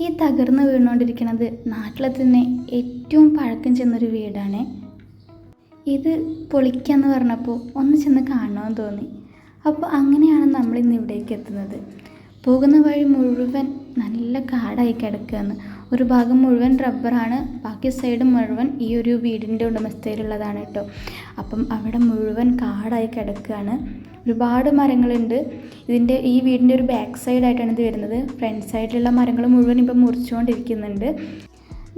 ഈ തകർന്ന് വീണുകൊണ്ടിരിക്കുന്നത് നാട്ടിലെ തന്നെ ഏറ്റവും പഴക്കം ചെന്നൊരു വീടാണ്. ഇത് പൊളിക്കാന്ന് പറഞ്ഞപ്പോൾ ഒന്ന് ചെന്ന് കാണണമെന്ന് തോന്നി. അപ്പോൾ അങ്ങനെയാണ് നമ്മൾ ഇന്ന് ഇവിടേക്ക് എത്തുന്നത്. പോകുന്ന വഴി മുഴുവൻ നല്ല കാടായി കിടക്കുകയാണ്. ഒരു ഭാഗം മുഴുവൻ റബ്ബറാണ് ബാക്കി സൈഡ് മുഴുവൻ ഈ ഒരു വീടിന്റെ ഉടമസ്ഥയിലുള്ളതാണ് കേട്ടോ. അപ്പം അവിടെ മുഴുവൻ കാടായി കിടക്കുകയാണ്. ഒരുപാട് മരങ്ങളുണ്ട്. ഇതിന്റെ ഈ വീടിന്റെ ഒരു ബാക്ക് സൈഡായിട്ടാണ് ഇത് വരുന്നത്. ഫ്രണ്ട് സൈഡിലുള്ള മരങ്ങൾ മുഴുവൻ ഇപ്പം മുറിച്ചുകൊണ്ടിരിക്കുന്നുണ്ട്.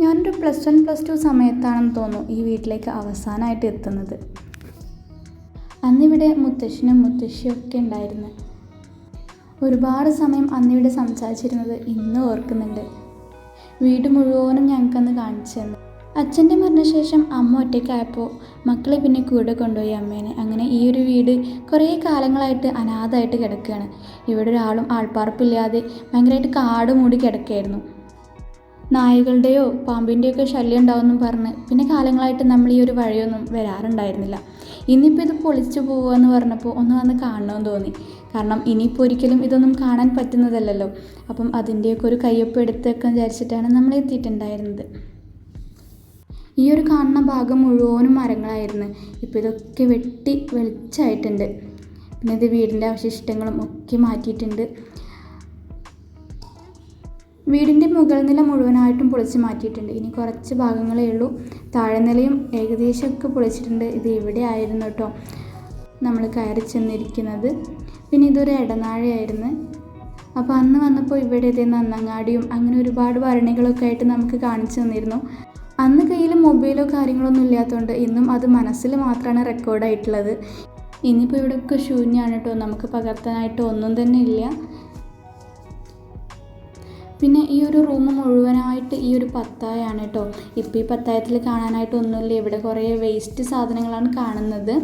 ഞാനൊരു പ്ലസ് വൺ പ്ലസ് ടു സമയത്താണെന്ന് തോന്നുന്നു ഈ വീട്ടിലേക്ക് അവസാനമായിട്ട് എത്തുന്നത്. അന്നിവിടെ മുത്തശ്ശനും മുത്തശ്ശിയും ഒക്കെ ഉണ്ടായിരുന്നു. ഒരുപാട് സമയം അന്നിവിടെ സംസാരിച്ചിരുന്നത് ഇന്ന് ഓർക്കുന്നുണ്ട്. വീട് മുഴുവനും ഞങ്ങൾക്കന്ന് കാണിച്ചു തന്നു. അച്ഛന്റെ മരണശേഷം അമ്മ ഒറ്റയ്ക്കായപ്പോൾ മക്കളെ പിന്നെ കൂടെ കൊണ്ടുപോയി അമ്മേനെ. അങ്ങനെ ഈ ഒരു വീട് കുറേ കാലങ്ങളായിട്ട് അനാഥമായിട്ട് കിടക്കുകയാണ്. ഇവിടെ ഒരാളും ആൾപ്പാർപ്പില്ലാതെ ഭയങ്കരമായിട്ട് കാട് മൂടി കിടക്കുകയായിരുന്നു. നായകളുടെയോ പാമ്പിന്റെയൊക്കെ ശല്യം ഉണ്ടാവുമെന്നും പറഞ്ഞ് പിന്നെ കാലങ്ങളായിട്ട് നമ്മൾ ഈ ഒരു വഴിയൊന്നും വരാറുണ്ടായിരുന്നില്ല. ഇന്നിപ്പോൾ ഇത് പൊളിച്ചു പോകുമെന്ന് പറഞ്ഞപ്പോൾ ഒന്ന് വന്ന് കാണണമെന്ന് തോന്നി. കാരണം ഇനിയിപ്പോൾ ഒരിക്കലും ഇതൊന്നും കാണാൻ പറ്റുന്നതല്ലല്ലോ. അപ്പം അതിന്റെയൊക്കെ ഒരു കയ്യൊപ്പ് എടുത്തൊക്കെ വിചാരിച്ചിട്ടാണ് നമ്മൾ എത്തിയിട്ടുണ്ടായിരുന്നത് ഈ ഒരു കാണുന്ന ഭാഗം മുഴുവനും മരങ്ങളായിരുന്നു. ഇപ്പോൾ ഇതൊക്കെ വെട്ടി വെളിച്ചായിട്ടുണ്ട്. പിന്നെ ഇത് വീടിന്റെ അവശിഷ്ടങ്ങളും ഒക്കെ മാറ്റിയിട്ടുണ്ട്. വീടിന്റെ മുകൾ നില മുഴുവനായിട്ടും പൊളിച്ച് മാറ്റിയിട്ടുണ്ട്. ഇനി കുറച്ച് ഭാഗങ്ങളേ ഉള്ളൂ. താഴെ നിലയും ഏകദേശമൊക്കെ പൊളിച്ചിട്ടുണ്ട്. ഇത് ഇവിടെ ആയിരുന്നു കേട്ടോ. നമ്മൾ കയറി ചെന്നിരിക്കുന്നത്. പിന്നെ ഇതൊരു ഇടനാഴയായിരുന്നു. അപ്പോൾ അന്ന് വന്നപ്പോൾ ഇവിടെ ഇതേ നന്നങ്ങാടിയും അങ്ങനെ ഒരുപാട് ഭരണികളൊക്കെ ആയിട്ട് നമുക്ക് കാണിച്ചു തന്നിരുന്നു. അന്ന് കയ്യിൽ മൊബൈലോ കാര്യങ്ങളൊന്നും ഇല്ലാത്തതുകൊണ്ട് ഇന്നും അത് മനസ്സിൽ മാത്രമാണ് റെക്കോർഡായിട്ടുള്ളത് ഇനിയിപ്പോൾ ഇവിടെയൊക്കെ ശൂന്യമാണ് കേട്ടോ. നമുക്ക് പകർത്താനായിട്ട് ഒന്നും തന്നെ ഇല്ല. പിന്നെ ഈ ഒരു റൂം മുഴുവനായിട്ട് ഈ ഒരു പത്തായാണ് കേട്ടോ. ഇപ്പോൾ ഈ പത്തായത്തിൽ കാണാനായിട്ട് ഒന്നുമില്ല. ഇവിടെ കുറേ വേസ്റ്റ് സാധനങ്ങളാണ് കാണുന്നത്.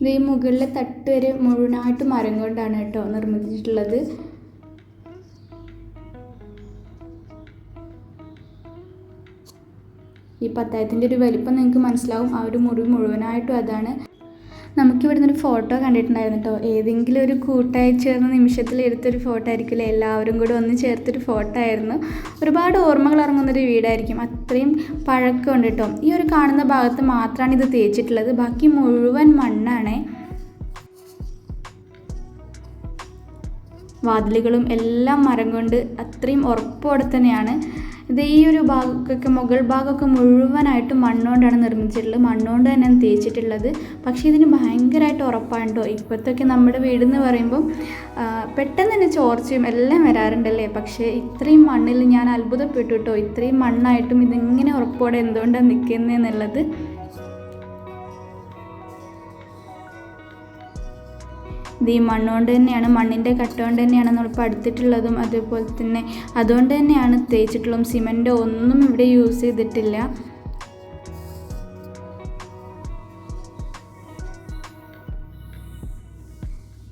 ഇത് ഈ മുകളിലെ തട്ട് വരെ മുഴുവനായിട്ട് മരം കൊണ്ടാണ് കേട്ടോ നിർമ്മിച്ചിട്ടുള്ളത്. ഈ പത്തായത്തിന്റെ ഒരു വലിപ്പം നിങ്ങൾക്ക് മനസ്സിലാവും. ആ ഒരു മുറി മുഴുവനായിട്ടും അതാണ്. നമുക്കിവിടെ നിന്നൊരു ഫോട്ടോ കണ്ടിട്ടുണ്ടായിരുന്നു കേട്ടോ. ഏതെങ്കിലും ഒരു കൂട്ടായി ചേർന്ന നിമിഷത്തിൽ എടുത്തൊരു ഫോട്ടോ ആയിരിക്കില്ല? എല്ലാവരും കൂടെ ഒന്ന് ചേർത്തൊരു ഫോട്ടോ ആയിരുന്നു. ഒരുപാട് ഓർമ്മകൾ ഇറങ്ങുന്നൊരു വീടായിരിക്കും. അത്രയും പഴക്കമുണ്ട് കേട്ടോ. ഈ ഒരു കാണുന്ന ഭാഗത്ത് മാത്രമാണ് ഇത് തേച്ചിട്ടുള്ളത്. ബാക്കി മുഴുവൻ വാതിലുകളും എല്ലാം മരം കൊണ്ട് അത്രയും ഉറപ്പോടെ തന്നെയാണ്. ഇത് ഈ ഒരു ഭാഗമൊക്കെ മുകൾ ഭാഗമൊക്കെ മുഴുവനായിട്ട് മണ്ണുകൊണ്ടാണ് നിർമ്മിച്ചിട്ടുള്ളത്. മണ്ണുകൊണ്ട് തന്നെയാണ് തേച്ചിട്ടുള്ളത്. പക്ഷേ ഇതിന് ഭയങ്കരമായിട്ട് ഉറപ്പാണ് കേട്ടോ. ഇപ്പോഴത്തൊക്കെ നമ്മുടെ വീട് എന്ന് പറയുമ്പം പെട്ടെന്ന് തന്നെ ചോർച്ചയും എല്ലാം വരാറുണ്ടല്ലേ? പക്ഷേ ഇത്രയും മണ്ണിൽ ഞാൻ അത്ഭുതപ്പെട്ടു കേട്ടോ. ഇത്രയും മണ്ണായിട്ടും ഇതിങ്ങനെ ഉറപ്പോടെ എന്തുകൊണ്ടാണ് നിൽക്കുന്നതെന്നുള്ളത്. ഇത് ഈ മണ്ണുകൊണ്ട് തന്നെയാണ് മണ്ണിന്റെ കട്ട കൊണ്ട് തന്നെയാണ് നമ്മൾ പടുത്തിട്ടുള്ളതും അതുപോലെ തന്നെ അതുകൊണ്ട് തന്നെയാണ് തേച്ചിട്ടുള്ളതും. സിമന്റോ ഒന്നും ഇവിടെ യൂസ് ചെയ്തിട്ടില്ല.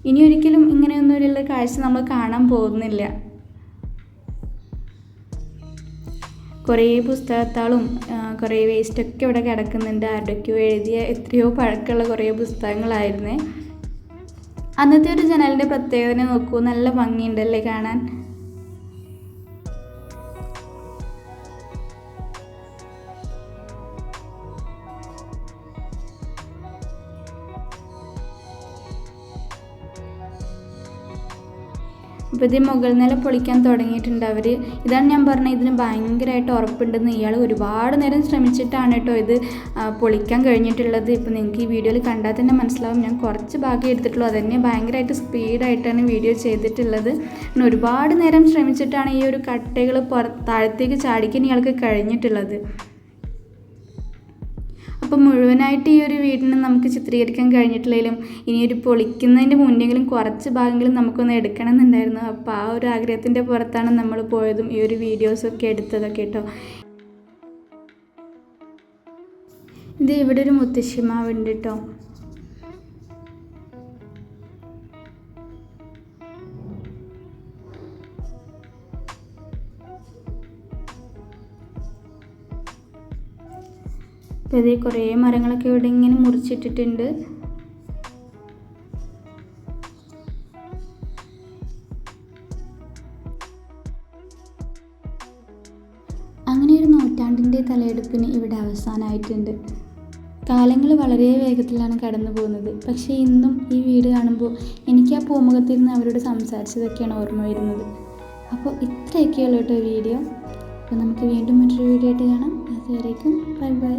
ഇനി ഒരിക്കലും ഇങ്ങനെയൊന്നുമുള്ള കാഴ്ച നമ്മൾ കാണാൻ പോകുന്നില്ല. കുറേ പുസ്തകത്താളും കുറേ വേസ്റ്റൊക്കെ ഇവിടെ കിടക്കുന്നുണ്ട്. ആരുടെയൊക്കെയോ എഴുതിയ എത്രയോ പഴക്കമുള്ള കുറേ പുസ്തകങ്ങളായിരുന്നേ. അന്നത്തെ ഒരു ജനലിന്റെ പ്രത്യേകത നോക്കൂ. നല്ല ഭംഗിയുണ്ടല്ലേ കാണാൻ? അപ്പോൾ ഇത് മുകൾ നില പൊളിക്കാൻ തുടങ്ങിയിട്ടുണ്ട് അവർ ഇതാണ് ഞാൻ പറഞ്ഞത്. ഇതിന് ഭയങ്കരമായിട്ട് ഉറപ്പുണ്ടെന്ന് ഇയാൾ ഒരുപാട് നേരം ശ്രമിച്ചിട്ടാണ് കേട്ടോ ഇത് പൊളിക്കാൻ കഴിഞ്ഞിട്ടുള്ളത്. ഇപ്പോൾ നിങ്ങൾക്ക് ഈ വീഡിയോയിൽ കണ്ടാൽ തന്നെ മനസ്സിലാവും. ഞാൻ കുറച്ച് ഭാഗം എടുത്തിട്ടുള്ളൂ. അതന്നെ ഭയങ്കരമായിട്ട് സ്പീഡായിട്ടാണ് വീഡിയോ ചെയ്തിട്ടുള്ളത്. പിന്നെ ഒരുപാട് നേരം ശ്രമിച്ചിട്ടാണ് ഈ ഒരു കട്ടകൾ പുറ താഴത്തേക്ക് ചാടിക്കാൻ ഇയാൾക്ക് കഴിഞ്ഞിട്ടുള്ളത്. അപ്പോൾ മുഴുവനായിട്ട് ഈ ഒരു വീടിനെ നമുക്ക് ചിത്രീകരിക്കാൻ കഴിഞ്ഞിട്ടില്ലെങ്കിലും ഇനി ഒരു പൊളിക്കുന്നതിന്റെ മുന്നെങ്കിലും കുറച്ച് ഭാഗങ്ങളും നമുക്കൊന്ന് എടുക്കണം എന്നുണ്ടായിരുന്നു അപ്പോൾ ആ ഒരു ആഗ്രഹത്തിന്റെ പുറത്താണ് നമ്മൾ പോയതും ഈ ഒരു വീഡിയോസൊക്കെ എടുത്തതൊക്കെ കേട്ടോ. ഇത് ഇവിടെ ഒരു മുത്തശ്ശിമാവുണ്ട് കേട്ടോ. അതായത് കുറേ മരങ്ങളൊക്കെ ഇവിടെ ഇങ്ങനെ മുറിച്ചിട്ടിട്ടുണ്ട്. അങ്ങനെ ഒരു നൂറ്റാണ്ടിന്റെ തലയെടുപ്പിന് ഇവിടെ അവസാനമായിട്ടുണ്ട്. കാലങ്ങൾ വളരെ വേഗത്തിലാണ് കടന്നു പോകുന്നത്. പക്ഷേ ഇന്നും ഈ വീട് കാണുമ്പോൾ എനിക്ക് ആ പൂമുഖത്തിരുന്ന് അവരോട് സംസാരിച്ചതൊക്കെയാണ് ഓർമ്മ വരുന്നത്. അപ്പോൾ ഇത്രയൊക്കെയുള്ള കേട്ടോ വീഡിയോ. അപ്പോൾ നമുക്ക് വീണ്ടും മറ്റൊരു വീഡിയോ ആയിട്ട് കാണാം. അതുവരേക്കും ബൈ ബൈ.